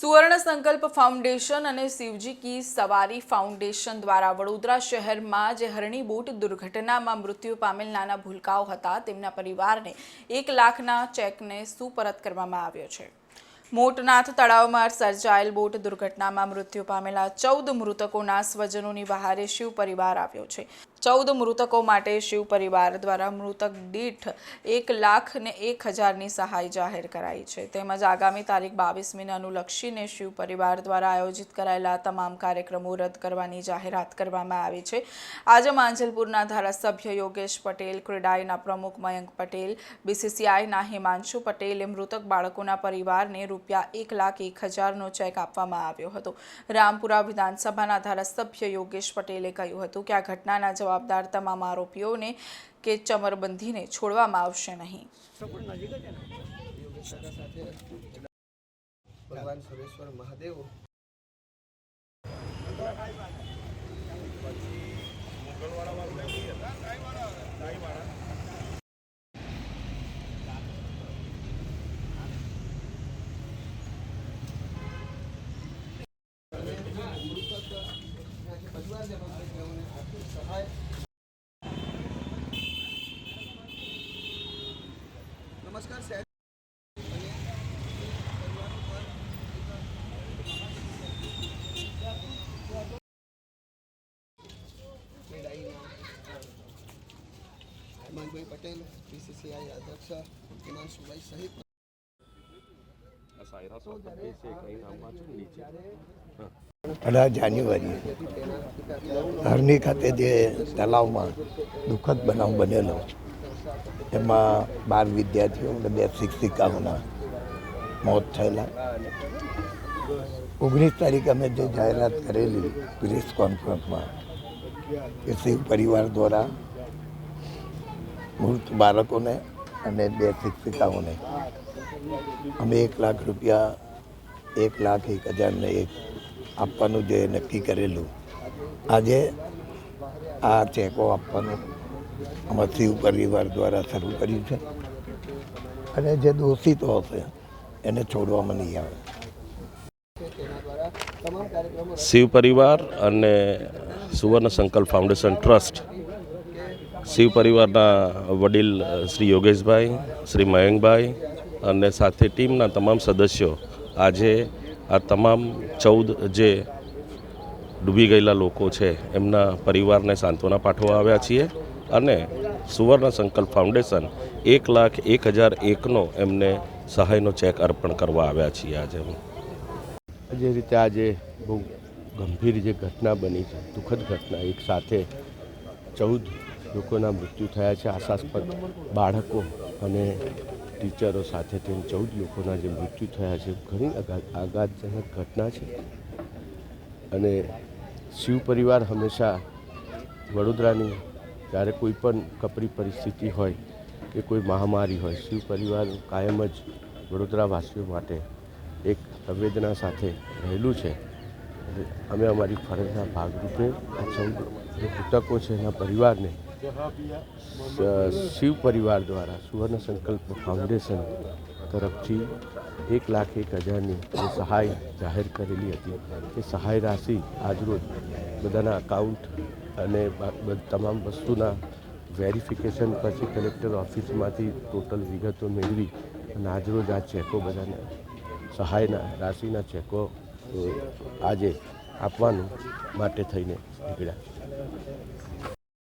સુવર્ણ સંકલ્પ ફાઉન્ડેશન અને શિવજી કી સવારી ફાઉન્ડેશન દ્વારા વડોદરા શહેરમાં જે હરણીબોટ દુર્ઘટનામાં મૃત્યુ પામેલ નાના ભૂલકાઓ હતા. તેમના પરિવારને એક લાખના ચેકને સુપરત કરવામાં આવ્યો છે. મોટનાથ તળાવમાં સર્જાયેલ બોટ દુર્ઘટનામાં મૃત્યુ પામેલા ચૌદ મૃતકોના સ્વજનોની બહારે શિવ પરિવાર આવ્યો છે. ચૌદ મૃતકો માટે શિવ પરિવાર દ્વારા મૃતક દીઠ એક લાખ ને એક હજારની સહાય જાહેર કરાઈ છે. તેમજ આગામી તારીખ બાવીસમીને અનુલક્ષીને શિવ પરિવાર દ્વારા આયોજિત કરાયેલા તમામ કાર્યક્રમો રદ કરવાની જાહેરાત કરવામાં આવી છે. આજે માંજલપુરના ધારાસભ્ય યોગેશ પટેલ, ક્રિડાઈના પ્રમુખ મયંક પટેલ, બીસીસીઆઈના હિમાંશુ પટેલે મૃતક બાળકોના પરિવારને રૂપિયા એક લાખ એક હજારનો ચેક આપવામાં આવ્યો હતો. રામપુરા વિધાનસભાના ધારાસભ્ય યોગેશ પટેલે કહ્યું હતું કે આ ઘટનાના જવાબદાર તમામ આરોપીઓને કે ચમરબંધીને છોડવામાં આવશે નહીં. ભગવાન સુરેશ્વર મહાદેવ. નમસ્કાર સાહેબ હેમંતભાઈ પટેલ બીસીસીઆઈ અધ્યક્ષ હિમાંશુભાઈ સહિત. અઢાર જાન્યુઆરી હરણી ખાતે જે તલાવમાં દુઃખદ બનાવ બનેલો, એમાં બાર વિદ્યાર્થીઓ અને બે શિક્ષિકાઓના મોત થયેલા. ઓગણીસ તારીખે અમે જે જાહેરાત કરેલી પ્રેસ કોન્ફરન્સમાં કે શિવ પરિવાર દ્વારા મૃત બાળકોને અને બે શિક્ષિકાઓને અમે એક લાખ રૂપિયા, એક લાખ, એક હજારને એક આપવાનું જે નક્કી કરેલું આજે આ ચેકો આપવાનું અમારા શિવ પરિવાર દ્વારા શરૂ કર્યું છે. અને જે દોષિતો હશે, એને છોડવામાં નહીં આવે. શિવ પરિવાર અને સુવર્ણ સંકલ્પ ફાઉન્ડેશન ટ્રસ્ટ, શિવ પરિવારના વડીલ શ્રી યોગેશભાઈ, શ્રી મયંકભાઈ અને સાથે ટીમના તમામ સદસ્યો આજે આ તમામ ચૌદ જે ડૂબી ગયેલા લોકો છે, એમના પરિવારને સાંત્વના પાઠવવા આવ્યા છીએ અને સુવર્ણ સંકલ્પ ફાઉન્ડેશન એક લાખ એક હજાર એકનો એમને સહાયનો ચેક અર્પણ કરવા આવ્યા છીએ આજે જે રીતે આજે બહુ ગંભીર જે ઘટના બની છે, દુઃખદ ઘટના, એક સાથે ચૌદ લોકોના મૃત્યુ થયા છે, આશાસ્પદ બાળકો અને ટીચરો સાથે થઈને ચૌદ લોકોના જે મૃત્યુ થયા છે, ઘણી આઘાતજનક ઘટના છે. અને શિવ પરિવાર હંમેશા વડોદરાની, જ્યારે કોઈ પણ કપરી પરિસ્થિતિ હોય કે કોઈ મહામારી હોય શિવ પરિવાર કાયમ જ વડોદરાવાસીઓ માટે એક સંવેદના સાથે રહેલું છે. અમે અમારી ફરજના ભાગરૂપે આ ચૌદ મૃતકો છે એના પરિવારને શિવ પરિવાર દ્વારા સુવર્ણ સંકલ્પ ફાઉન્ડેશન તરફથી એક લાખ એક હજારની જે સહાય જાહેર કરેલી હતી, એ સહાય રાશિ આજરોજ બધાના અકાઉન્ટ અને તમામ વસ્તુના વેરિફિકેશન પછી કલેક્ટર ઓફિસમાંથી ટોટલ વિગતો મેળવી અને આજરોજ આ ચેકો બધાને, સહાયના, રાશિના ચેકો આજે આપવાનું માટે થઈને નીકળ્યા.